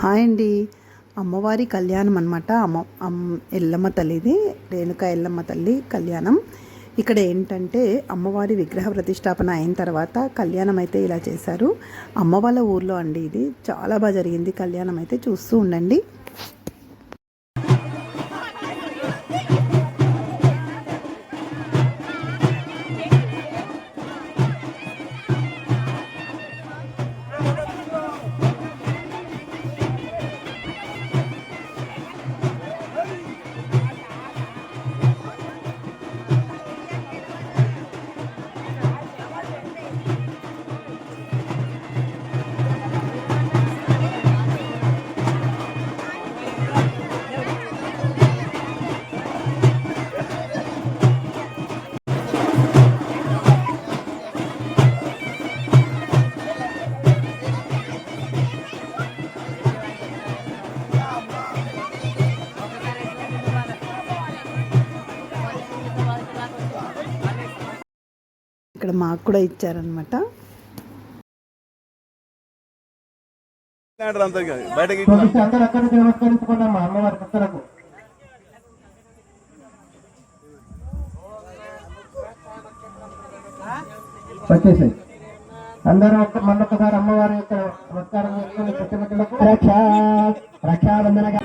Hi అండి. అమ్మవారి కళ్యాణం అనమాట అమ్మ అమ్ ఎల్లమ్మ తల్లిది రేణుక ఎల్లమ్మ తల్లి కళ్యాణం. ఇక్కడ ఏంటంటే అమ్మవారి విగ్రహ ప్రతిష్టాపన అయిన తర్వాత కళ్యాణం అయితే ఇలా చేశారు. అమ్మ వాళ్ళ ఊర్లో అండి ఇది. చాలా బాగా జరిగింది కళ్యాణం అయితే చూస్తూ ఉండండి. ఇక్కడ మాకు కూడా ఇచ్చారనమాట బయటకి అందరూ అమ్మవారి వచ్చేసాయి. అందరూ ఒక్క మళ్ళొక్కసారి అమ్మవారి యొక్క నమస్కారం చేసుకుని పుట్టినట్లకు రక్షా రక్షాబంధనగా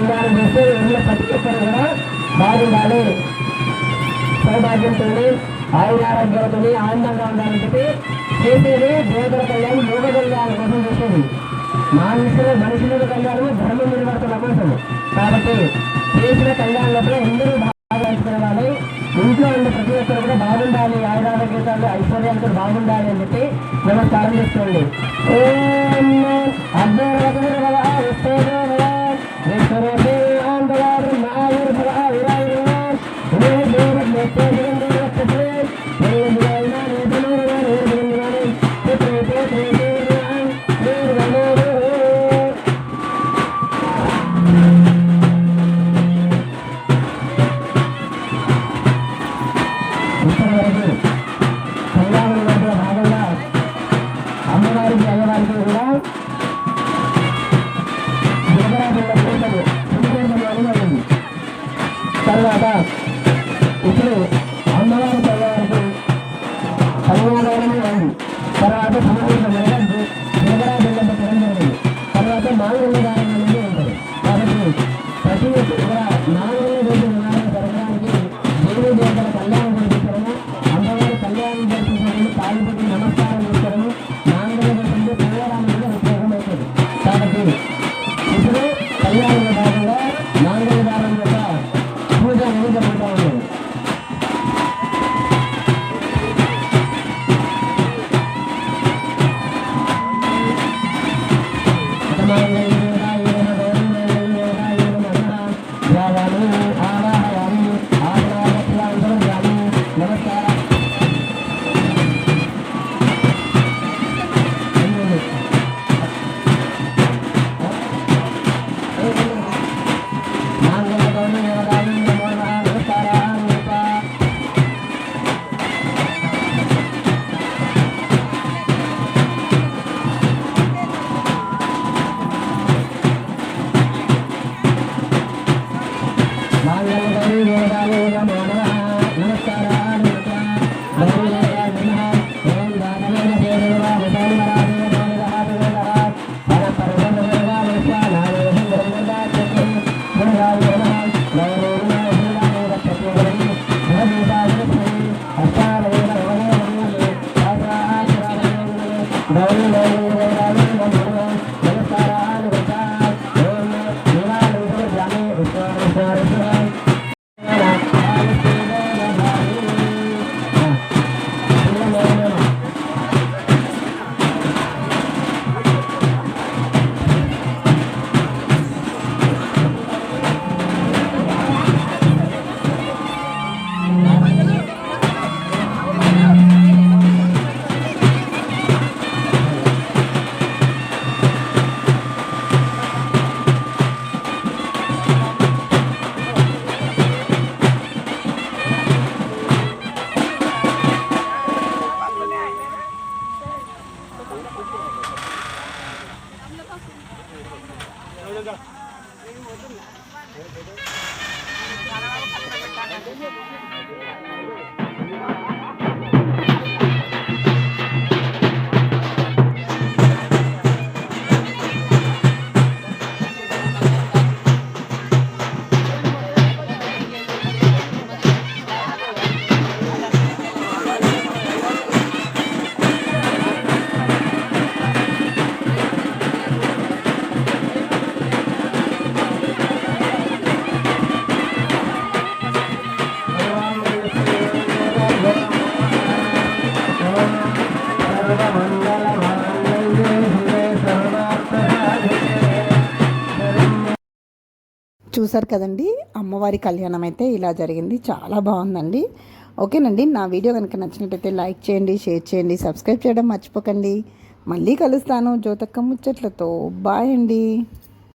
దేవుడు కళ్యాణం చేస్తే ఇళ్ళ ప్రతి ఒక్కరు కూడా బాగుండాలి సౌభాగ్యంతో ఆయుర ఆయురారోగ్యాలతో ఆనందంగా ఉండాలని చెప్పి చేసేది దేవతల కళ్యాణం యోగ కళ్యాణం కోసం చేసేది. మనుషులు మనుషుల కళ్యాణము ధర్మ నిర్వర్తన కోసం కాబట్టి చేసిన కళ్యాణంలో అందరూ బాగా పంచుకోవాలి ఇంట్లో ఉన్న ప్రతి ఒక్కరు కూడా బాగుండాలి ఆయుర ఆరోగ్యాలు ఐశ్వర్యాలతో బాగుండాలి అని చెప్పి నమస్కారం చేసుకోండి అర్థం Thank you. తర్వాత ఇప్పుడు అమ్మవారి అయ్యవారికి కళ్యాణమే ఉంది తర్వాత సుమూర్త జరగదు. గిరిజరాజుల తర్వాత మాంగళ్య నమస్కారం Thank you. చూసారు కదండి? అమ్మవారి కళ్యాణం అయితే ఇలా జరిగింది. చాలా బాగుందండి. ఓకేనండి. నా వీడియో కనుక నచ్చినట్టయితే లైక్ చేయండి షేర్ చేయండి సబ్స్క్రైబ్ చేయడం మర్చిపోకండి. మళ్ళీ కలుస్తాను. జ్యోతక్క ముచ్చట్లతో. బాయ్ అండి.